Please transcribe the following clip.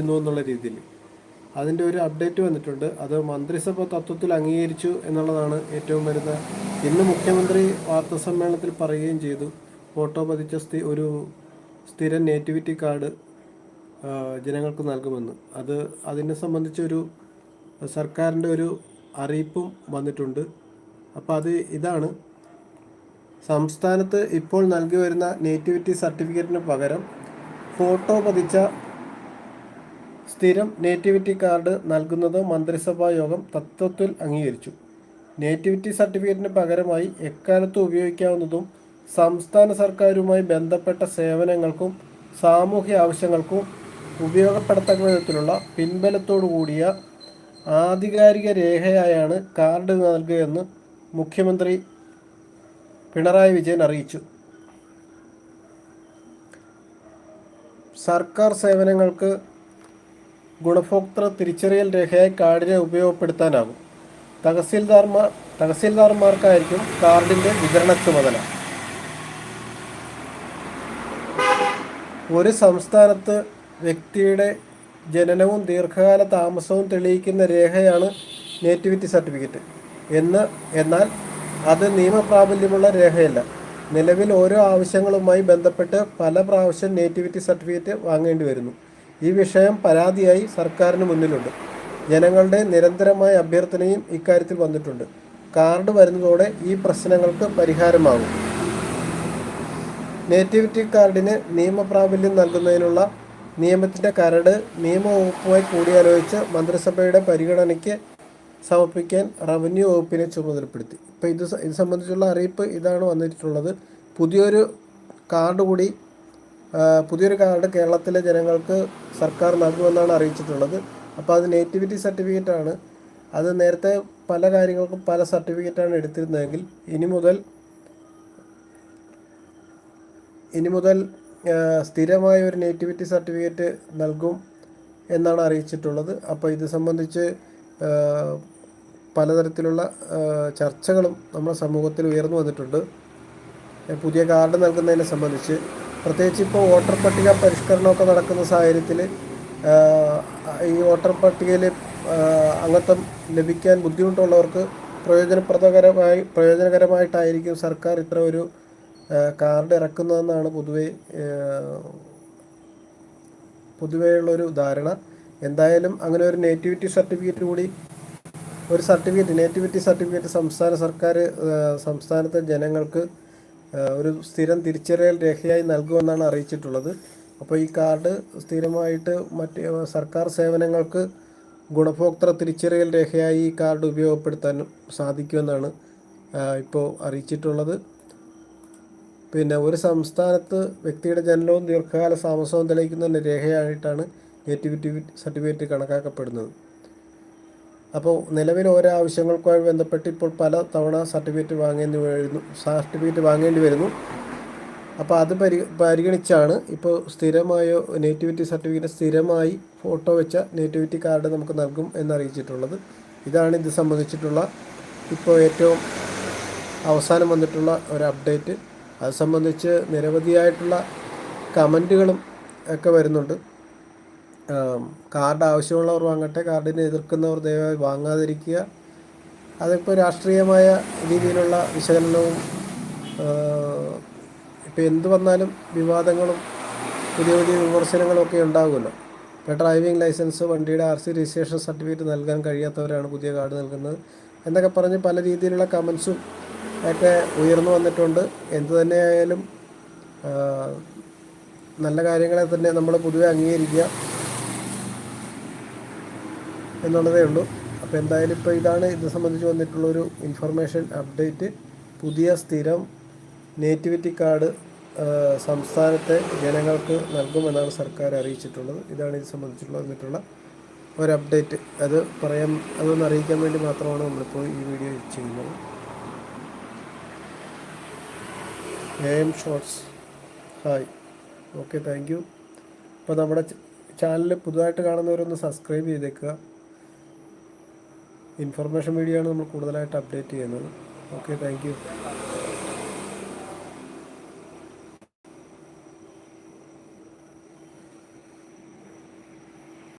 എന്നുള്ള രീതിയിൽ. അതിന്റെ ഒരു അപ്ഡേറ്റ് വന്നിട്ടുണ്ട്. അത് മന്ത്രിസഭ തത്വത്തിൽ അംഗീകരിച്ചു എന്നുള്ളതാണ് ഏറ്റവും വരുന്ന. ഇന്ന് മുഖ്യമന്ത്രി വാർത്താ സമ്മേളനത്തിൽ പറയുകയും ചെയ്തു. ഫോട്ടോ പതിച്ച സ്ഥി ഒരു സ്ഥിര നേറ്റിവിറ്റി കാർഡ് ജനങ്ങൾക്ക് നൽകുമെന്ന്. അത് അതിനെ സംബന്ധിച്ചൊരു സർക്കാരിന്റെ ഒരു അറിയിപ്പും വന്നിട്ടുണ്ട്. അപ്പോൾ അത് ഇതാണ്. സംസ്ഥാനത്ത് ഇപ്പോൾ നൽകി വരുന്ന നേറ്റിവിറ്റി സർട്ടിഫിക്കറ്റിന് പകരം ഫോട്ടോ പതിച്ച സ്ഥിരം നേറ്റിവിറ്റി കാർഡ് നൽകുന്നത് മന്ത്രിസഭാ യോഗം തത്വത്തിൽ അംഗീകരിച്ചു. നേറ്റിവിറ്റി സർട്ടിഫിക്കറ്റിന് പകരമായി എക്കാലത്തും ഉപയോഗിക്കാവുന്നതും സംസ്ഥാന സർക്കാരുമായി ബന്ധപ്പെട്ട സേവനങ്ങൾക്കും സാമൂഹ്യ ആവശ്യങ്ങൾക്കും ഉപയോഗപ്പെടുത്തക്ക വിധത്തിലുള്ള പിൻബലത്തോടു കൂടിയ ആധികാരിക രേഖയായാണ് കാർഡ് നൽകുകയെന്ന് മുഖ്യമന്ത്രി പിണറായി വിജയൻ അറിയിച്ചു. സർക്കാർ സേവനങ്ങൾക്ക് ഗുണഭോക്തൃ തിരിച്ചറിയൽ രേഖയായി കാർഡിനെ ഉപയോഗപ്പെടുത്താനാകും. തഹസീൽദാർമാർ തഹസീൽദാർമാർക്കായിരിക്കും കാർഡിന്റെ വിതരണ ചുമതല. ഒരു സംസ്ഥാനത്ത് വ്യക്തിയുടെ ജനനവും ദീർഘകാല താമസവും തെളിയിക്കുന്ന രേഖയാണ് നേറ്റിവിറ്റി സർട്ടിഫിക്കറ്റ്. എന്ന് എന്നാൽ അത് നിയമപ്രാബല്യമുള്ള രേഖയല്ല. നിലവിൽ ഓരോ ആവശ്യങ്ങളുമായി ബന്ധപ്പെട്ട് പല പ്രാവശ്യം നേറ്റിവിറ്റി സർട്ടിഫിക്കറ്റ് വാങ്ങേണ്ടി വരുന്നു. ഈ വിഷയം പരാതിയായി സർക്കാരിന് മുന്നിലുണ്ട്. ജനങ്ങളുടെ നിരന്തരമായ അഭ്യർത്ഥനയും ഇക്കാര്യത്തിൽ വന്നിട്ടുണ്ട്. കാർഡ് വരുന്നതോടെ ഈ പ്രശ്നങ്ങൾക്ക് പരിഹാരമാകും. നേറ്റിവിറ്റി കാർഡിന് നിയമപ്രാബല്യം നൽകുന്നതിനുള്ള നിയമത്തിന്റെ കരട് നിയമവകുപ്പുമായി കൂടിയാലോചിച്ച് മന്ത്രിസഭയുടെ പരിഗണനയ്ക്ക് സമർപ്പിക്കാൻ റവന്യൂ വകുപ്പിനെ ചുമതലപ്പെടുത്തി. ഇപ്പോൾ ഇത് ഇത് സംബന്ധിച്ചുള്ള അറിയിപ്പ് ഇതാണ് വന്നിട്ടുള്ളത്. പുതിയൊരു കാർഡ് കൂടി പുതിയൊരു കാർഡ് കേരളത്തിലെ ജനങ്ങൾക്ക് സർക്കാർ നൽകുമെന്നാണ് അറിയിച്ചിട്ടുള്ളത്. അപ്പോൾ അത് നേറ്റിവിറ്റി സർട്ടിഫിക്കറ്റ് ആണ്. അത് നേരത്തെ പല കാര്യങ്ങൾക്കും പല സർട്ടിഫിക്കറ്റാണ് എടുത്തിരുന്നതെങ്കിൽ ഇനി മുതൽ ഇനി മുതൽ സ്ഥിരമായ ഒരു നേറ്റിവിറ്റി സർട്ടിഫിക്കറ്റ് നൽകും എന്നാണ് അറിയിച്ചിട്ടുള്ളത്. അപ്പോൾ ഇത് സംബന്ധിച്ച് പലതരത്തിലുള്ള ചർച്ചകളും നമ്മുടെ സമൂഹത്തിൽ ഉയർന്നു വന്നിട്ടുണ്ട്. പുതിയ കാർഡ് നൽകുന്നതിനെ സംബന്ധിച്ച് പ്രത്യേകിച്ച് ഇപ്പോൾ വോട്ടർ പട്ടിക പരിഷ്കരണമൊക്കെ നടക്കുന്ന സാഹചര്യത്തിൽ ഈ വോട്ടർ പട്ടികയിൽ അംഗത്വം ലഭിക്കാൻ ബുദ്ധിമുട്ടുള്ളവർക്ക് പ്രയോജനപ്രദകരമായി പ്രയോജനകരമായിട്ടായിരിക്കും സർക്കാർ ഇത്ര ഒരു കാർഡ് ഇറക്കുന്നതെന്നാണ് പൊതുവെ പൊതുവെയുള്ളൊരു ധാരണ. എന്തായാലും അങ്ങനെ ഒരു നേറ്റിവിറ്റി സർട്ടിഫിക്കറ്റ് കൂടി ഒരു സർട്ടിഫിക്കറ്റ് നേറ്റിവിറ്റി സർട്ടിഫിക്കറ്റ് സംസ്ഥാന സർക്കാർ സംസ്ഥാനത്തെ ജനങ്ങൾക്ക് ഒരു സ്ഥിരം തിരിച്ചറിയൽ രേഖയായി നൽകുമെന്നാണ് അറിയിച്ചിട്ടുള്ളത്. അപ്പോൾ ഈ കാർഡ് സ്ഥിരമായിട്ട് മറ്റ് സർക്കാർ സേവനങ്ങൾക്ക് ഗുണഭോക്തൃ തിരിച്ചറിയൽ രേഖയായി ഈ കാർഡ് ഉപയോഗപ്പെടുത്താൻ സാധിക്കുമെന്നാണ് ഇപ്പോൾ അറിയിച്ചിട്ടുള്ളത്. പിന്നെ ഒരു സംസ്ഥാനത്ത് വ്യക്തിയുടെ ജനനവും ദീർഘകാല താമസവും തെളിയിക്കുന്ന രേഖയായിട്ടാണ് നേറ്റിവിറ്റി സർട്ടിഫിക്കറ്റ് കണക്കാക്കപ്പെടുന്നത്. അപ്പോൾ നിലവിൽ ഓരോ ആവശ്യങ്ങൾക്കുമായി ബന്ധപ്പെട്ട് ഇപ്പോൾ പല തവണ സർട്ടിഫിക്കറ്റ് വാങ്ങേണ്ടി വരുന്നു സർട്ടിഫിക്കറ്റ് വാങ്ങേണ്ടി വരുന്നു. അപ്പോൾ അത് പരി പരിഗണിച്ചാണ് ഇപ്പോൾ സ്ഥിരമായോ നേറ്റിവിറ്റി സർട്ടിഫിക്കറ്റ് സ്ഥിരമായി ഫോട്ടോ വെച്ച നേറ്റിവിറ്റി കാർഡ് നമുക്ക് നൽകും എന്നറിയിച്ചിട്ടുള്ളത്. ഇതാണ് ഇത് സംബന്ധിച്ചിട്ടുള്ള ഇപ്പോൾ ഏറ്റവും അവസാനം വന്നിട്ടുള്ള ഒരു അപ്ഡേറ്റ് അത് സംബന്ധിച്ച് നിരവധിയായിട്ടുള്ള കമന്റുകളും ഒക്കെ വരുന്നുണ്ട്. കാർഡ് ആവശ്യമുള്ളവർ വാങ്ങട്ടെ കാർഡിനെ എതിർക്കുന്നവർ ദയവായി വാങ്ങാതിരിക്കുക. അതിപ്പോൾ രാഷ്ട്രീയമായ രീതിയിലുള്ള വിശകലനവും ഇപ്പോൾ എന്ത് വന്നാലും വിവാദങ്ങളും പുതിയ പുതിയ വിമർശനങ്ങളും ഒക്കെ ഉണ്ടാകുമല്ലോ ഇപ്പോൾ ഡ്രൈവിംഗ് ലൈസൻസ് വണ്ടിയുടെ ആർ സി രജിസ്ട്രേഷൻ സർട്ടിഫിക്കറ്റ് നൽകാൻ കഴിയാത്തവരാണ് പുതിയ കാർഡ് നൽകുന്നത്. എന്നൊക്കെ പറഞ്ഞ് പല രീതിയിലുള്ള കമൻസും ഒക്കെ ഉയർന്നു വന്നിട്ടുണ്ട്. എന്തു തന്നെയായാലും നല്ല കാര്യങ്ങളെ തന്നെ നമ്മൾ പൊതുവെ അംഗീകരിക്കുക. എന്നുള്ളതേ ഉള്ളൂ. അപ്പോൾ എന്തായാലും ഇപ്പോൾ ഇതാണ് ഇത് സംബന്ധിച്ച് വന്നിട്ടുള്ളൊരു ഇൻഫർമേഷൻ അപ്ഡേറ്റ് പുതിയ സ്ഥിരം നേറ്റിവിറ്റി കാർഡ് സംസ്ഥാനത്തെ ജനങ്ങൾക്ക് നൽകുമെന്നാണ് സർക്കാർ അറിയിച്ചിട്ടുള്ളത്. ഇതാണ് ഇത് സംബന്ധിച്ചുള്ള വന്നിട്ടുള്ള ഒരു അപ്ഡേറ്റ് അത് പറയാൻ അതൊന്ന് അറിയിക്കാൻ വേണ്ടി മാത്രമാണ് നമ്മളിപ്പോൾ ഈ വീഡിയോ ചെയ്യുന്നത്. A shorts hi okay thank you അപ്പോൾ നമ്മുടെ ചാനൽ പുതുതായിട്ട് കാണുന്നവരൊന്ന് സബ്സ്ക്രൈബ് ചെയ്തേക്കുക. ഇൻഫർമേഷൻ വീഡിയോ ആണ് നമ്മൾ കൂടുതലായിട്ട് അപ്ഡേറ്റ് ചെയ്യുന്നത്. Okay thank